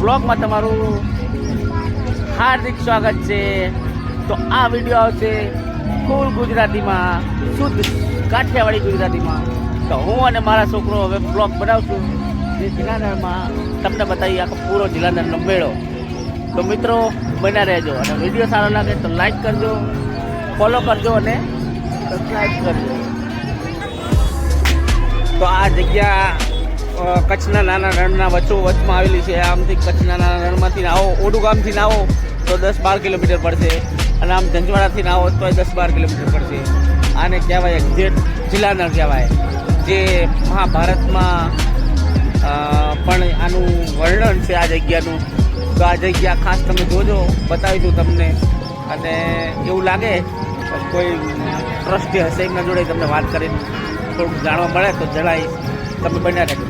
બ્લોગમાં તમારું હાર્દિક સ્વાગત છે. તો આ વીડિયો આવશે ફૂલ ગુજરાતીમાં, શુદ્ધ કાઠિયાવાડી ગુજરાતીમાં. તો હું અને મારા છોકરો હવે બ્લોગ બનાવશું. જે જિલ્લાનરમાં તમને બતાવી આખો પૂરો જિલ્લાનરનો મેળો તો મિત્રો, બન્યા રહેજો. અને વીડિયો સારો લાગે તો લાઈક કરજો, ફોલો કરજો અને સબસ્ક્રાઈબ કરજો. તો આ જગ્યા કચ્છના નાના રણના વચ્ચો વચમાં આવેલી છે. આમથી કચ્છના નાના રણમાંથી આવો ઓડુ ગામથી આવો તો દસ બાર કિલોમીટર પડશે અને આમ ઝંઝવાડાથી આવો તો દસ બાર કિલોમીટર પડશે. આને કહેવાય એક્ઝેટ જિલ્લાનર કહેવાય, જે મહાભારતમાં પણ આનું વર્ણન છે આ જગ્યાનું. તો આ જગ્યા ખાસ તમે જોજો બતાવી દઉં તમને. અને એવું લાગે કોઈ ટ્રસ્ટી હશે એમના જોડે તમને વાત કરીને થોડુંક જાણવા મળે તો જણાવીશ. તમે બન્યા રહેજો.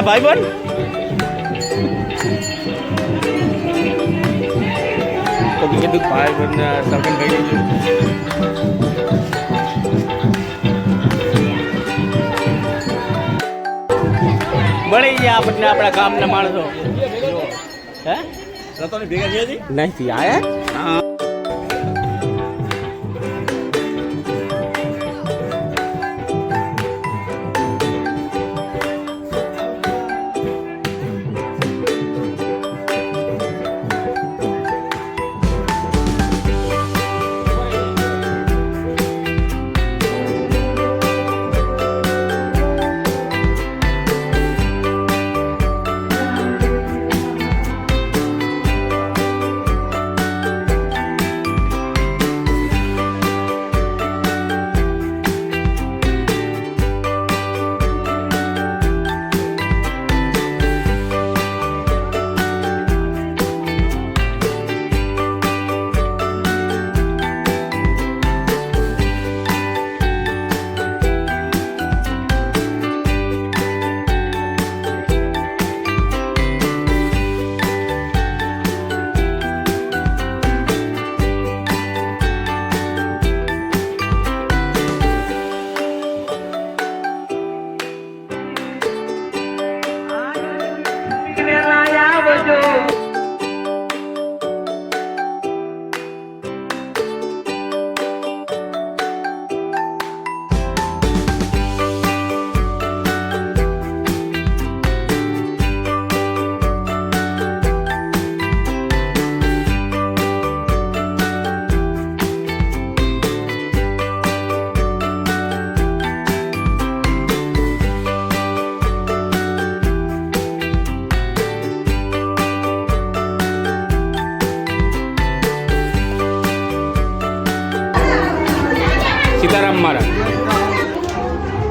કા ભાઈ બન બાકી કીધું ભાઈ બન સગન ભાઈ ગયું મળી ગયા આપણને આપણા ગામના માણસો. હે? રતોની ભેગા થયા નથી આયા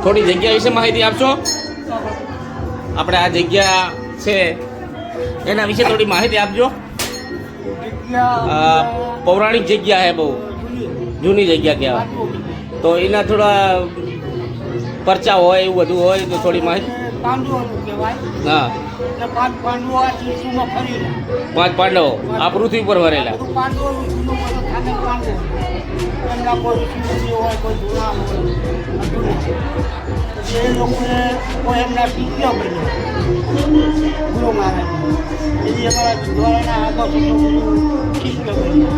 થોડી જગ્યા વિશે માહિતી આપશો? આપણે આ જગ્યા છે એના વિશે થોડી માહિતી આપજો. પૌરાણિક જગ્યા છે બહુ. જૂની જગ્યા કહેવાય. તો એના થોડા પરચા હોય એવું બધું હોય તો થોડી માહિતી. હા. પાંચ પાંડવો આ પાંચ પાંડવો આ પૃથ્વી પર વરેલા એમના કોઈ ઋષિમુનિઓ હોય કોઈ જૂના બધું પછી એ લોકોએ કોઈ એમના શિષ્ય બન્યો ગુરુ મહારાજ. એથી અમારા દ્વારાના આગળ શિષ્ય બન્યો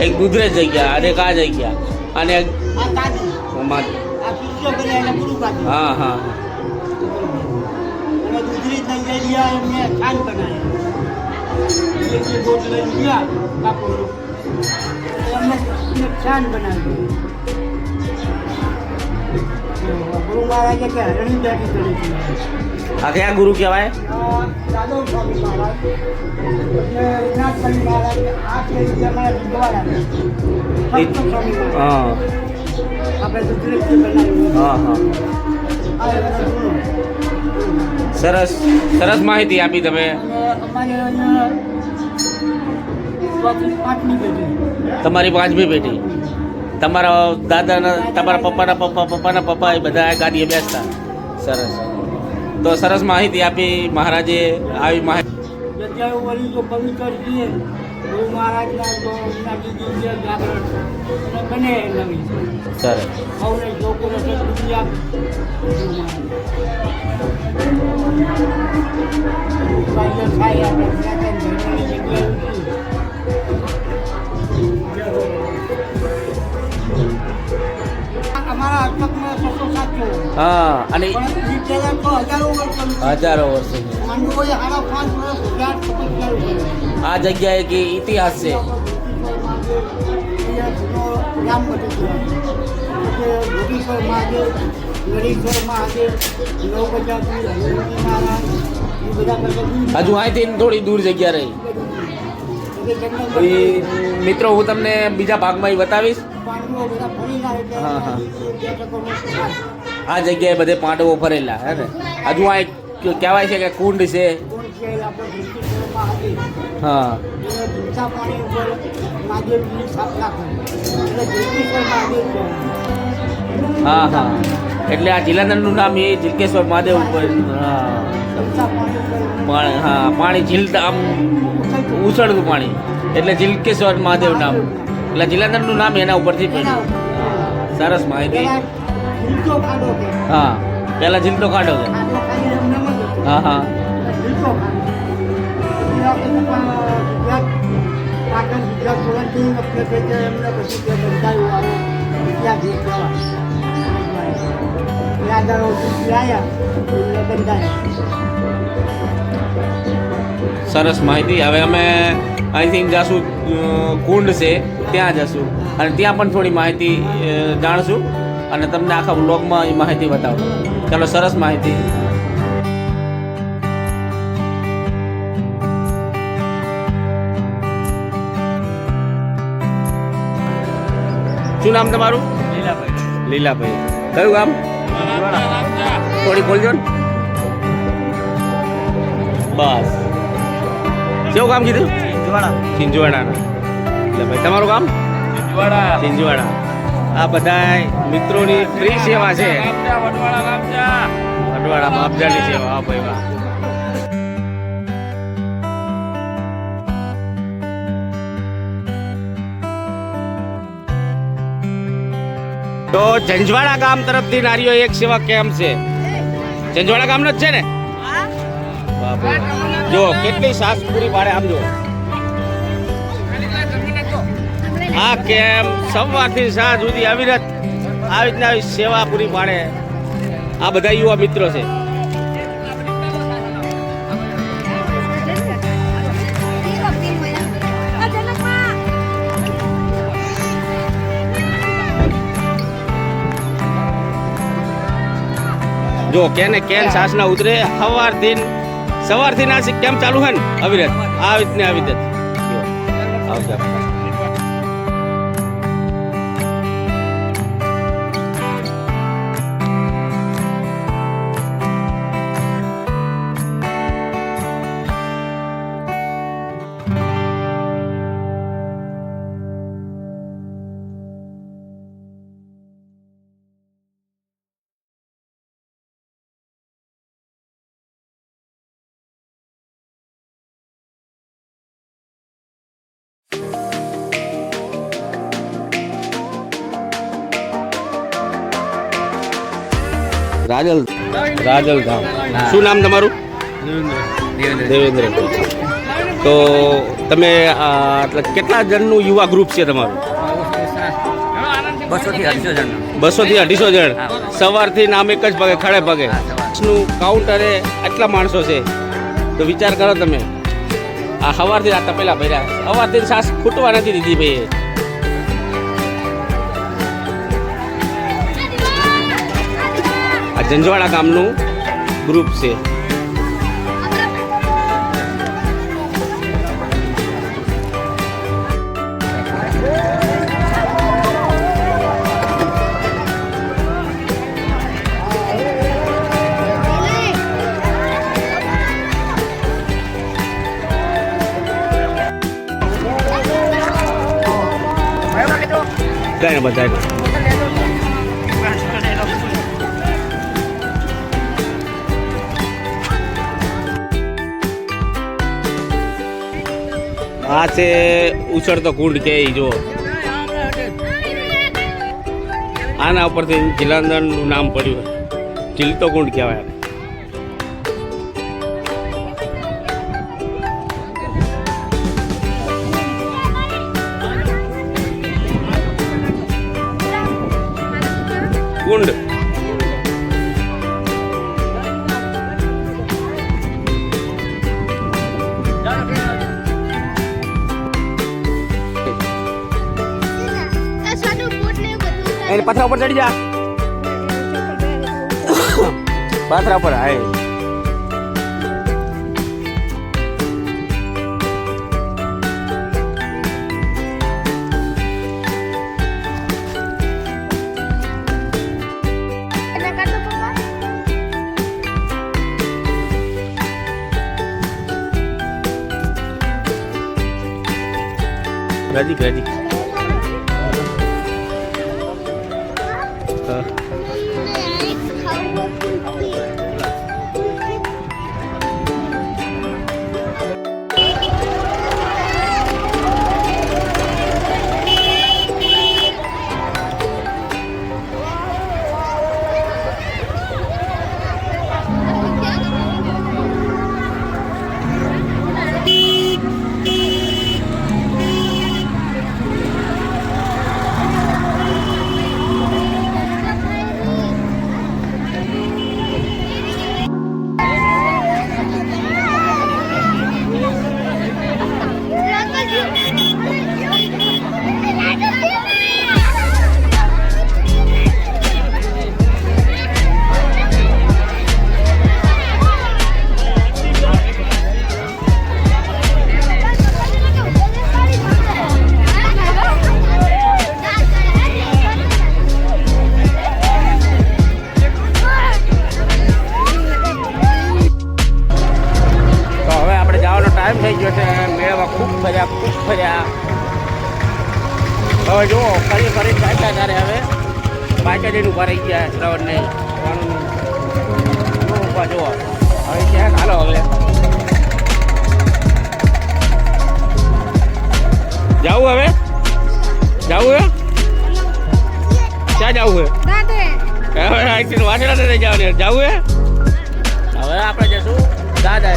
એક જગ્યા અને કા જગ્યા અને હા હા દૂધરી તંજેરિયા એમને છાન બનાવ્યા. એટલે ગયા કાપડું એમને બનાવ્યું ગુરુ મહારાજે કે હરણી બેઠી કરી હતી આ કયા ગુરુ કહેવાય? સ્વામી મહારાજ એટલે વિનાથપલ્લી મહારાજ આ જે અમારા સ્વામી મહારાજ હા. આપણે દૂધરી બનાવ્યું હા હા. સરસ સરસ માહિતી આપી તમે. અને અમારે અહીંયા ચોથી પાંચમી પેઢી. તમારી પાંચમી પેઢી. તમારા દાદાના તમારા પપ્પાના પપ્પા પપ્પાના પપ્પા એ બધા આ ગાડીએ બેસતા. સરસ. તો સરસ માહિતી આપી મહારાજે આવી માહિતી જગ્યાઓ વળી તો પવિત્ર છીએ. ગુરુ મહારાજના તો નાગીજી છે જાગરણ અને બને નવી સરસ. હા અને હજારો વર્ષ. આ જગ્યાએ કે ઇતિહાસ છે. રામ હજુ અહીંથી થોડી દૂર જગ્યા રહી. એ મિત્રો હું તમને બીજા ભાગમાં બતાવીશ. હા, હા. આ જગ્યાએ બધે પાંડવો ફરેલા હે ને? હજુ આ કહેવાય છે કે કુંડ છે. હા. હા હા. એટલે આ જિલ્લાદંડનું નામ એ જિલકેશ્વર મહાદેવ ઉપર હા. પાણી હા પાણી ઝીલતા આમ ઉછળતું પાણી. એટલે જિલકેશ્વર મહાદેવ નામ. એટલે જિલ્લાદંડનું નામ એના ઉપરથી પડ્યું. સરસ માહિતી. હા પહેલાં ઝીલતો કાઢો છે. હા હા. ગુજરાત સોલંકી એમને પછી બંધાયું આવે. ત્યાં યાદારો આવ્યા એટલે બંધાયા સરસ માહિતી. હવે અમે આઈ થિંક જાશું કુંડ છે ત્યાં જશું. અને ત્યાં પણ થોડી માહિતી જાણશું. અને તમને આખા બ્લોગમાં એ માહિતી બતાવું. ચાલો સરસ માહિતી. શું નામ તમારું? લીલાભાઈ. કયું ગામ? થોડી બોલજો ને. બસ. કેવું કામ કીધું? ચિંજવાડાના એટલે ભાઈ તમારું કામ? ચિંજવાડા આ બધા મિત્રોની ફ્રી સેવા છે. વડવાડા માપજાની સેવા હા ભાઈ વાહ. તો ઝંઝવાડા ગામ તરફથી નારીઓ એક સેવા કેમ્પ છે? ઝંઝવાડા ગામનો જ છે ને? જો, કેટલી સાસ પૂરી પાડે આમ જો. આ કેમ? સવારથી સાંજ સુધી અવિરત આવી રીતના સેવા પૂરી પાડે. આ બધા યુવા મિત્રો છે. જો કેને કેન સાસના ઉતરે સવારથી સવારથી નાસિક કેમ ચાલુ હે ને? અવિરત આવી રીતને આવી રીતે. આવશે. રાજલ રાજલ ધામ. શું નામ તમારું? દેવેન્દ્ર. તો તમે એટલે કેટલા જણનું યુવા ગ્રુપ છે તમારું? બસો થી અઢીસો જણ. સવારથી નામ એક જ પગે ખડે પગે. નું કાઉન્ટરે આટલા માણસો છે. તો વિચાર કરો તમે. આ સવારથી આ તપેલા ભર્યા. સવારથી સાસ ખૂટવા નથી દીધી ભાઈ આ જંજવાડા ગામનું ગ્રુપ છે. કઈ ને આ છે ઉછળતો કુંડ કે જો આના ઉપરથી જિલ્લાંદરનું નામ પડ્યું ચિલતો કુંડ કહેવાય. કુંડ. પથરા ઉપર ચડી જા પથરા ઉપર હાય રાજી રાજી ફર્યા ખૂબ ફર્યા હવે જુઓ ફરી ફરી ચાલતા ત્યારે હવે. પાછા જઈને ઊભા રહી ગયા શ્રાવણ નહીં ઊભા જુઓ. હવે ક્યાંક હાલો હવે. જાવું હવે? જાવું હે ક્યાં જાવું હે હવે વાસણા જવાનું. જાવું હે હવે આપણે જશું દાદા